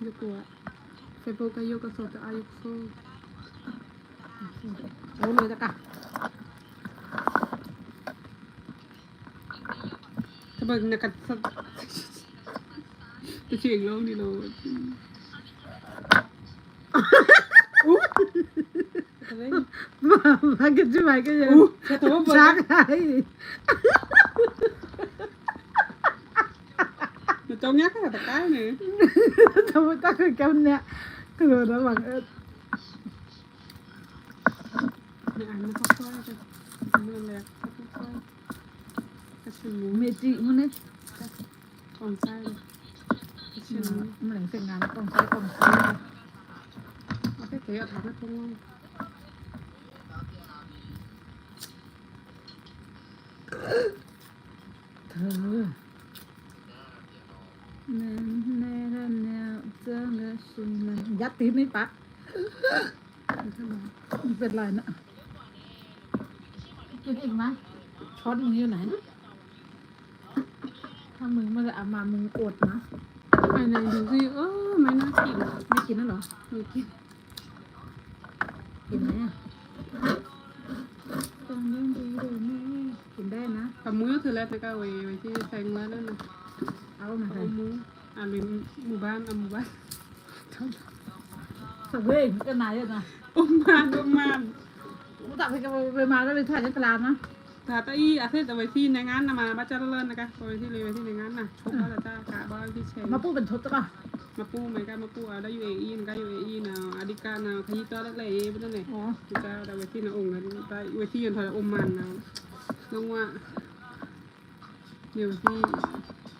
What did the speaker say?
Yo kuat. Saya buka yo ke soto ayo so. เอาเลยตะกะ Sebab nak kat Tu cik long di lo. มามากั นใช่ไหมก็ยัง Uh, kata apa? ชักให้ Nak tahu nyak kan tak kaya ni. ทำไมต้องเป็นกันเนี่ยคือระหว่างเออ Ni anak apa tu? Mana lek apa? Kasih mu เมจิมันเนี่ย on sai. Kasih mu. มันหลังเสร็จงานต้องใช้ต้องใช้ Apa kayak tak nak tunggu. เธอแน่แน่แน่แน่เจอเงาสุนมัน ยัดตีนไม่ปะเป็นไรนะกินอีกไหมช้อนมึงอยู่ไหน ถ้ามึงไม่ได้เอามามึงอดนะ Ai này ดูสิเออไม่น่ากินไม่กินแล้วเหรอไม่กินกินไหมอะต้องเลี้ดีเลยแม่กินได้นะกับมือคือแล้วนะก็ไว้ไว้ที่แซงมาแล้วนะ เอามาใส่เอามืออ่านเป็นหมู่บ้านอะหมู่บ้านสักเว้ยก็นายเลยนะอุ้มบ้านอุ้มบ้านกูตักไปกับไปมาแล้วไปถ่ายในตลาดนะถ้าตะอี้อาเซตเอาไว้ที่ในงานนะมาบ้านเจ้าเลิศนะคะเอาไว้ที่เลยไว้ที่ในงานน่ะชกบ้านเจ้ากะบ้านที่เชงมาพูดเป็นชุดใช่ป่ะมาปูเหมือนกันมาปูอะได้ยูเออีนก็ยูเออีนะอดิการนะขยี้ตัวเล็กๆเองไม่ต้องไหนอ๋อเจ้าได้ไว้ที่ในองค์นั้นได้ไว้ที่ยันถอยอมมันนะน้องว่าอยู่ที่ไว้ที่เซ็นเตอร์แล้วนะคะแซงนายเอาแต่ไท